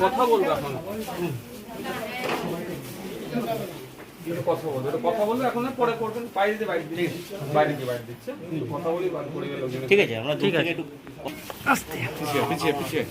কথা বলব এখন কথা বলব কথা এখন পরে করবেন বাইরে দিয়ে বাইরে বাইরে দিয়ে বাইরে কথা ঠিক আছে আমরা ঠিক আছে পিছিয়ে পিছিয়ে পিছিয়ে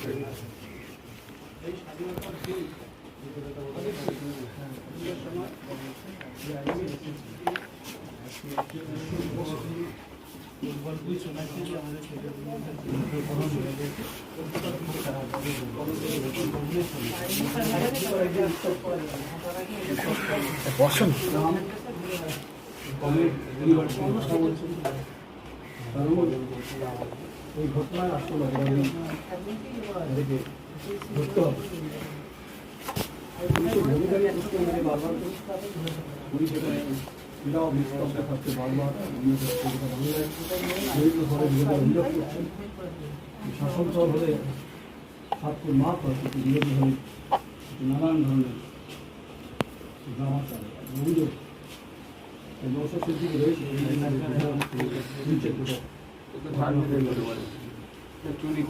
এই ঘটনায় আসলে আমি এদেরকে ধরতে বারবার পুলিশ এখানে বারবার অভিযোগ করছেন শাসন দল হলে ছাত্র মাফ হয় কিন্তু বিরোধী হলে নানান ধরনের চালে, অভিযোগ। নশো সিদ্দিকে রয়েছে চুরি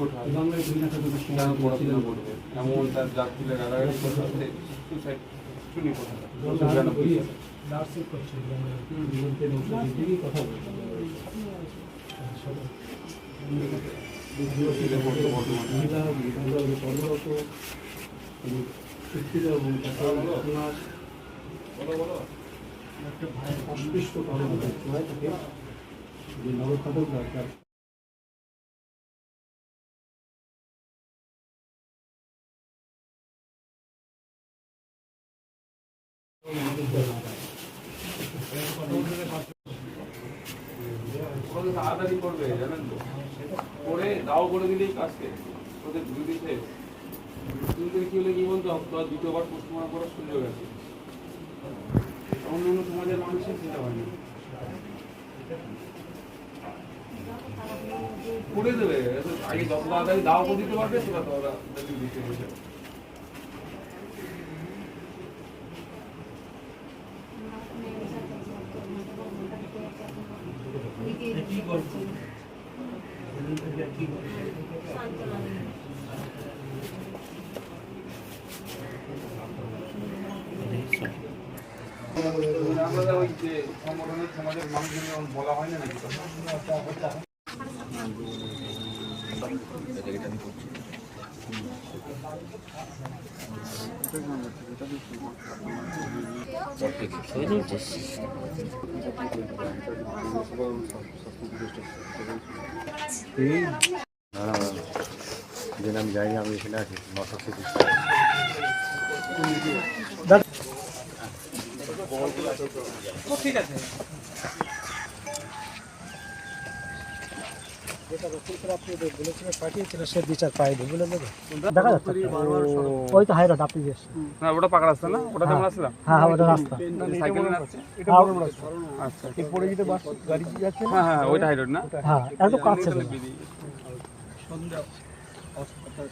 না পড়াশোনা করবে এমন তার জাতীয় গাড়াগাড়ি করতে সুসাইড কথা একটা ভাই অস্পৃষ্ট কারণ হয়ে থাকে। যে নবখাতক দরকার। তাড়াতাড়ি করবে, জানেন তো? করে দাও করে দিলেই কাজকে ওদের কি হলে কি বলতো? অন্য সমাজের মানুষের সেটা হয়নি করে দেবে। আগে যত তাড়াতাড়ি দাও করে দিতে পারবে, সেটা তো ওরা দিতে বসে আমরা ওই যে সংগঠনের সমাজের মানুষজন যেমন বলা হয় না নাকি যেন আমি যাইনি আমি এখানে আছি নশো ঠিক আছে। যেটা রসুল করে আপনি বলেছিলেন পাঠিয়েছিলেন সে বিচার পাইনি বুঝলেন দেখা যাচ্ছে। ওই তো হাইরোড আপনি যে না ওটা পাকা রাস্তা না? ওটাতে আমরা আসলাম হ্যাঁ হ্যাঁ ওটা রাস্তা। সাইকেলে যাচ্ছে আচ্ছা এরপরে যদি বাস গাড়ি যাচ্ছে হ্যাঁ হ্যাঁ ওইটা হাইরোড না? হ্যাঁ একদম কাছে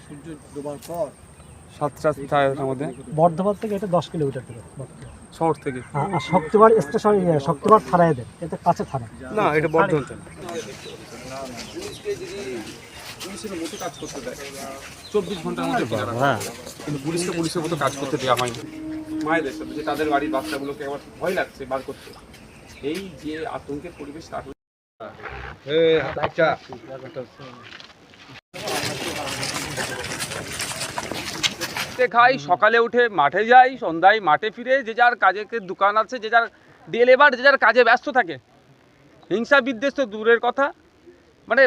সূর্য ডোবার পর সাতটা মধ্যে বর্ধমান থেকে এটা দশ কিলোমিটার। শহর থেকে। হ্যাঁ, আর শক্তিবার স্টেশন শক্তিবার থানায় দেন এটা কাছে থানা না এটা বর্ধমান পুলিশের মতো কাজ করতে দেয় চব্বিশ ঘণ্টার মধ্যে ফেরানো। হ্যাঁ। কিন্তু পুলিশকে পুলিশের মতো কাজ করতে দেওয়া হয়নি। মায়েদের সাথে যে তাদের বাড়ির বাচ্চাগুলোকে আবার ভয় লাগছে বার করতে। এই যে আতঙ্কের পরিবেশ খেতে খাই সকালে উঠে মাঠে যাই সন্ধ্যায় মাঠে ফিরে যে যার কাজে দোকান আছে যে যার ডে লেবার যে যার কাজে ব্যস্ত থাকে। হিংসা বিদ্বেষ তো দূরের কথা। মানে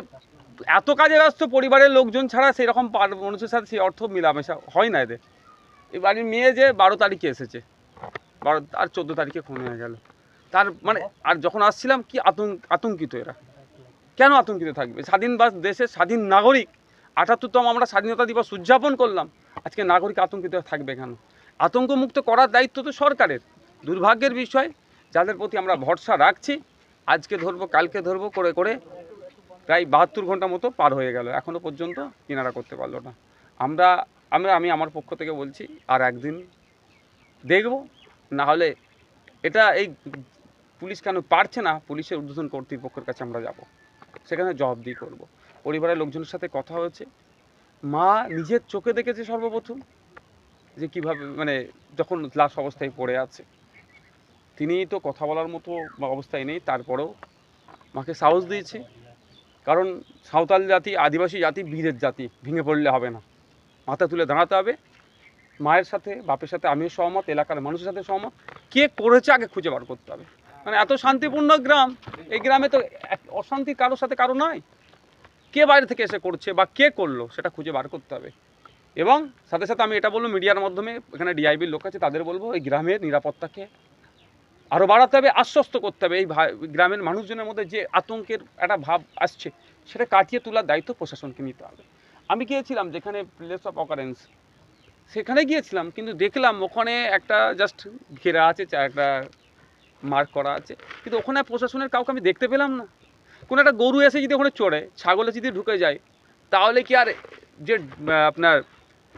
এত কাজে ব্যস্ত পরিবারের লোকজন ছাড়া সেরকম মানুষের সাথে সেই অর্থ মেলামেশা হয় না এদের। এই বাড়ির মেয়ে যে বারো তারিখে এসেছে। বারো আর চোদ্দ তারিখে খুন হয়ে গেল। তার মানে আর যখন আসছিলাম কি আতঙ্ক আতঙ্কিত এরা। কেন আতঙ্কিত থাকবে? স্বাধীন বা দেশের স্বাধীন নাগরিক আটাত্তরতম আমরা স্বাধীনতা দিবস উদযাপন করলাম। আজকে নাগরিক আতঙ্কিত থাকবে কেন? আতঙ্কমুক্ত করার দায়িত্ব তো সরকারের। দুর্ভাগ্যের বিষয়, যাদের প্রতি আমরা ভরসা রাখছি, আজকে ধরবো, কালকে ধরবো, করে করে প্রায় বাহাত্তর ঘণ্টা মতো পার হয়ে গেল। এখনও পর্যন্ত কিনারা করতে পারল না। আমরা আমরা, আমি আমার পক্ষ থেকে বলছি, আর একদিন দেখব। না হলে এটা এই পুলিশ কেন পারছে না, পুলিশের ঊর্ধ্বতন কর্তৃপক্ষের কাছে আমরা যাব। সেখানে জবাবদিহি করব। পরিবারের লোকজনের সাথে কথা হয়েছে। মা নিজের চোখে দেখেছে সর্বপ্রথম যে কীভাবে মানে যখন লাশ অবস্থায় পড়ে আছে। তিনি তো কথা বলার মতো অবস্থায় নেই, তারপরেও মাকে সাহস দিয়েছে। কারণ সাঁওতাল জাতি, আদিবাসী জাতি বীরের জাতি, ভেঙে পড়লে হবে না। মাথা তুলে দাঁড়াতে হবে। মায়ের সাথে, বাপের সাথে আমিও সহমত, এলাকার মানুষের সাথে সহমত। কে করেছে আগে খুঁজে বার করতে হবে। মানে এত শান্তিপূর্ণ গ্রাম, এই গ্রামে তো অশান্তি কারোর সাথে কারও নয় কে বাইরে থেকে এসে করছে বা কে করল সেটা খুঁজে বার করতে হবে। এবং সাথে সাথে আমি এটা বলব, মিডিয়ার মাধ্যমে এখানে ডিআইবির লোক আছে, তাদের বলব এই গ্রামের নিরাপত্তাকে আরও বাড়াতে হবে, আশ্বস্ত করতে হবে। এই গ্রামের মানুষজনের মধ্যে যে আতঙ্কের একটা ভাব আসছে, সেটা কাটিয়ে তোলার দায়িত্ব প্রশাসনকে নিতে হবে। আমি গিয়েছিলাম যেখানে প্লেস অফ অকারেন্স সেখানে গিয়েছিলাম, কিন্তু দেখলাম ওখানে একটা জাস্ট ঘেরা আছে একটা মার্ক করা আছে, কিন্তু ওখানে প্রশাসনের কাউকে আমি দেখতে পেলাম না। কোনো একটা গরু এসে যদি ওখানে চড়ে, ছাগলে যদি ঢুকে যায়, তাহলে কি আর যে আপনার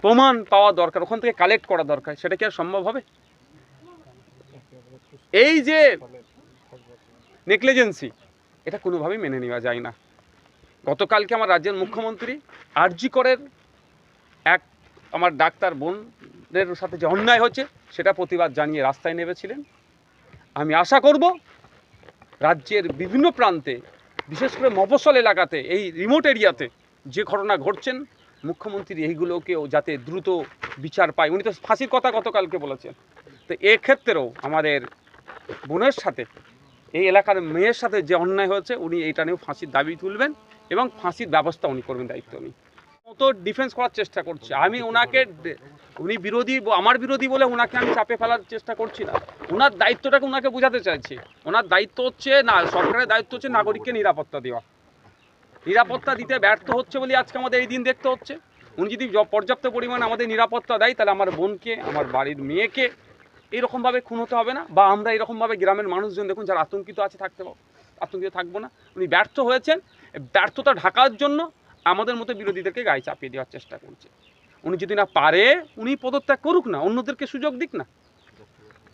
প্রমাণ পাওয়া দরকার, ওখান থেকে কালেক্ট করা দরকার? সেটা কি আর সম্ভব হবে? এই যে নেগলিজেন্সি এটা কোনোভাবেই মেনে নেওয়া যায় না। গতকালকে আমার রাজ্যের মুখ্যমন্ত্রী আরজি করের এক আমার ডাক্তার বোনদের সাথে যে অন্যায় হচ্ছে, সেটা প্রতিবাদ জানিয়ে রাস্তায় নেমেছিলেন। আমি আশা করব, রাজ্যের বিভিন্ন প্রান্তে বিশেষ করে মফস্বল এলাকাতে, এই রিমোট এরিয়াতে যে ঘটনা ঘটছেন, মুখ্যমন্ত্রী এইগুলোকেও যাতে দ্রুত বিচার পায়। উনি তো ফাঁসির কথা গতকালকে বলেছেন। তো এক্ষেত্রেও আমাদের বোনের সাথে, এই এলাকার মেয়ের সাথে যে অন্যায় হয়েছে, উনি এইটা নিয়েও ফাঁসির দাবি তুলবেন এবং ফাঁসির ব্যবস্থা উনি করবেন দায়িত্ব উনি মতো ডিফেন্স করার চেষ্টা করছে। আমি ওনাকে উনি বিরোধী, আমার বিরোধী বলে ওনাকে আমি চাপে ফেলার চেষ্টা করছি না। ওনার দায়িত্বটাকে ওনাকে বোঝাতে চাইছি। ওনার দায়িত্ব হচ্ছে না, সরকারের দায়িত্ব হচ্ছে নাগরিককে নিরাপত্তা দেওয়া। নিরাপত্তা দিতে ব্যর্থ হচ্ছে বলে আজকে আমাদের এই দিন দেখতে হচ্ছে। উনি যদি পর্যাপ্ত পরিমাণ আমাদের নিরাপত্তা দেয়, তাহলে আমার বোনকে, আমার বাড়ির মেয়েকে এরকমভাবে খুন হতে হবে না, বা আমরা এরকমভাবে গ্রামের মানুষজন দেখুন যারা আতঙ্কিত আছে থাকতে আতঙ্কিত থাকব না। উনি ব্যর্থ হয়েছেন। ব্যর্থতা ঢাকার জন্য আমাদের মতো বিরোধীদেরকে গায়ে চাপিয়ে দেওয়ার চেষ্টা করছে। উনি যদি না পারে, উনি পদত্যাগ করুক না, অন্যদেরকে সুযোগ দিক না।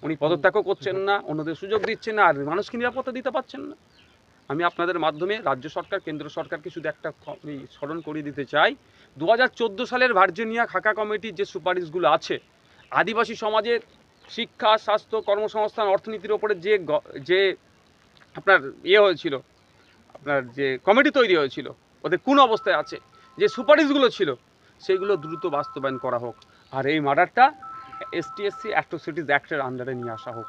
উনি পদত্যাগও করছেন না, অন্যদের সুযোগ দিচ্ছেন না, আর মানুষকে নিরাপত্তা দিতে পারছেন না। আমি আপনাদের মাধ্যমে রাজ্য সরকার, কেন্দ্র সরকারকে শুধু একটা স্মরণ করিয়ে দিতে চাই দু হাজার চোদ্দ সালের ভার্জিনিয়া খাকা কমিটির যে সুপারিশগুলো আছে, আদিবাসী সমাজের শিক্ষা, স্বাস্থ্য, কর্মসংস্থান, অর্থনীতির ওপরে যে যে আপনার ইয়ে হয়েছিল, আপনার যে কমিটি তৈরি হয়েছিল, ওদের কোন অবস্থায় আছে, যে সুপারিশগুলো ছিল, সেগুলো দ্রুত বাস্তবায়ন করা হোক। আর এই মার্ডারটা এসটিএসসি অ্যাট্রোসিটিস অ্যাক্টের আন্ডারে নিয়ে আসা হোক।